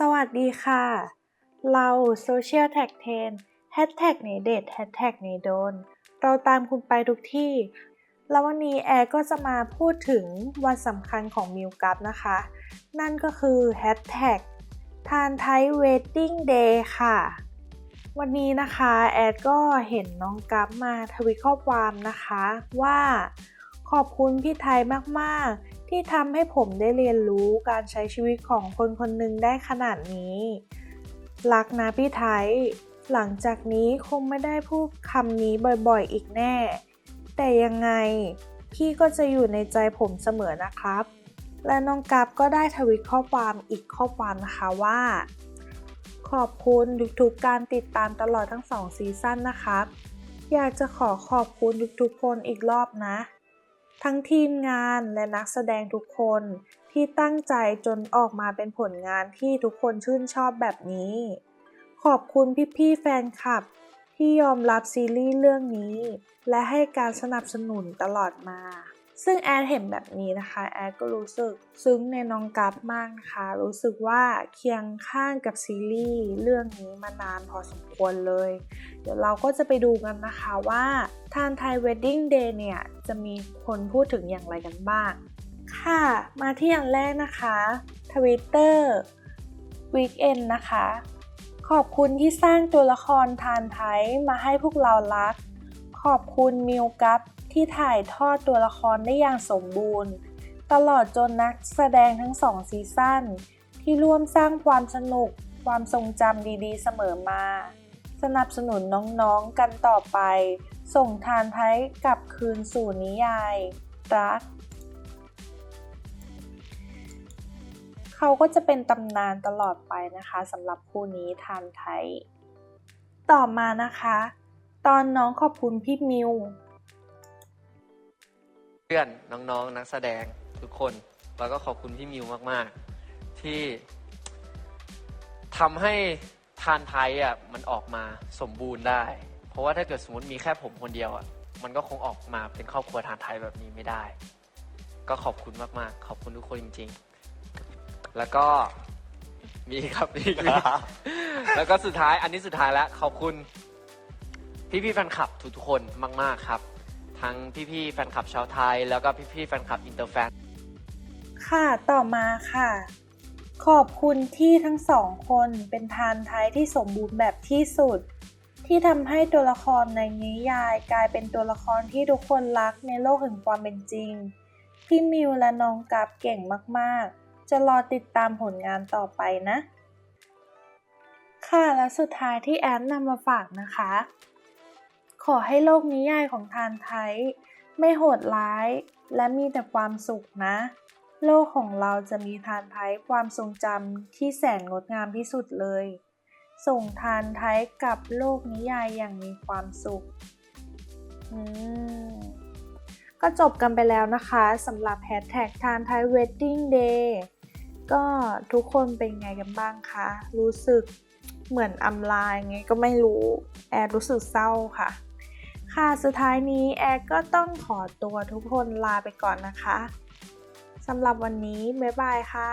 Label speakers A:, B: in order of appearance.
A: สวัสดีค่ะ เรา Social Tag 10 Hashtag ไหนเด็ด Hashtag ไหนโดน เราตามคุณไปทุกที่ แล้ววันนี้แอร์ก็จะมาพูดถึงวันสำคัญของมิวกัฟนะคะ นั่นก็คือ Hashtag ทานไทย Wedding Day ค่ะ วันนี้นะคะ แอดก็เห็นน้องกัฟมาทวิตข้อความนะคะว่า ขอบคุณพี่ไทยมากๆ ที่ทำให้ผมได้เรียนรู้การใช้ชีวิตของคนคนหนึ่งได้ขนาดนี้ รักนะพี่ไทย หลังจากนี้คงไม่ได้พูดคำนี้บ่อยๆ อีกแน่ แต่ยังไง พี่ก็จะอยู่ในใจผมเสมอนะครับ และน้องกัฟก็ได้ทวิตข้อความอีกข้อความนะคะว่า ขอบคุณทุกๆการติดตามตลอดทั้งสองซีซั่นนะครับอยากจะขอขอบคุณทุกๆคนอีกรอบนะ ทั้งทีมงานและนักแสดงทุกคนที่ตั้งใจจนออกมาเป็นผลงานที่ทุกคนชื่นชอบแบบนี้ ขอบคุณพี่ๆแฟนคลับ ที่ยอมรับซีรีส์เรื่องนี้ และให้การสนับสนุนตลอดมา ซึ่งแอดเห็นแบบนี้นะคะแอดก็รู้สึกซึ้งในน้องกัฟมากนะคะ รู้สึกว่าเคียงข้างกับซีรีส์เรื่องนี้มานานพอสมควรเลย เดี๋ยวเราก็จะไปดูกันนะคะว่าทานไทย Wedding Day เนี่ย จะมีคนพูดถึงอย่างไรกันบ้าง ค่ะ มาที่อย่างแรกนะคะ Twitter Weekend นะคะ ขอบคุณที่สร้างตัวละครทานไทยมาให้พวกเรารัก ขอบคุณมิวกัฟที่ถ่ายทอดตัวละครได้อย่างสมบูรณ์ ตลอดจนนักแสดงทั้งสองซีซั่นที่ร่วมสร้างความสนุก ความทรงจำดีๆเสมอมา สนับสนุนน้องๆกันต่อไป ส่งทานไทยกลับคืนสู่นิยาย รัก เขาก็จะเป็นตำนานตลอดไปนะคะสำหรับคู่นี้ทานไทย ต่อมานะคะ ตอนน้องขอบคุณพี่มิว
B: เพื่อนน้องๆ นักแสดงทุกคน แล้วก็ขอบคุณพี่มิวมาก ๆ ที่ทำให้ทานไทยอะมันออกมาสมบูรณ์ได้ เพราะว่าถ้าเกิดสมมติมีแค่ผมคนเดียวอะมันก็คงออกมาเป็นครอบครัวทานไทยแบบนี้ไม่ได้ ก็ขอบคุณมากๆ ขอบคุณทุกคนจริง ๆ แล้วก็มีครับมีมีแล้วก็สุดท้ายอันนี้สุดท้ายแล้วขอบคุณ พี่ๆแฟนคลับทุกๆคนมากๆครับ ทั้งพี่ๆแฟนคลับชาวไทย แล้วก็พี่ๆแฟนคลับอินเตอร์แฟน
A: ค่ะต่อมาค่ะ ขอบคุณที่ทั้งสองคนเป็นทานไทยที่สมบูรณ์แบบที่สุด ที่ทำให้ตัวละครในนิยายกลายเป็นตัวละครที่ทุกคนรักในโลกแห่งความเป็นจริง พี่มิวและน้องกับเก่งมากๆ จะรอติดตามผลงานต่อไปนะ ค่ะและสุดท้ายที่แอดนำมาฝากนะคะ ขอให้โลกนิยายของทานไทย ไม่โหดร้าย และมีแต่ความสุขนะ โลกของเราจะมีทานไทยความทรงจำที่แสนงดงามที่สุดเลย ส่งทานไทยกับโลกนิยายอย่างมีความสุขอืมก็จบกันไปแล้วนะคะสำหรับแฮชแท็กทานไทย Wedding Day ก็ทุกคนเป็นไงกันบ้างคะ รู้สึกเหมือนอำลาไงก็ไม่รู้ แอรรู้สึกเศร้าค่ะ ค่ะสุดท้ายนี้แอร์ก็ต้องขอตัวทุกคนลาไปก่อนนะคะสำหรับวันนี้ บ๊ายบายค่ะ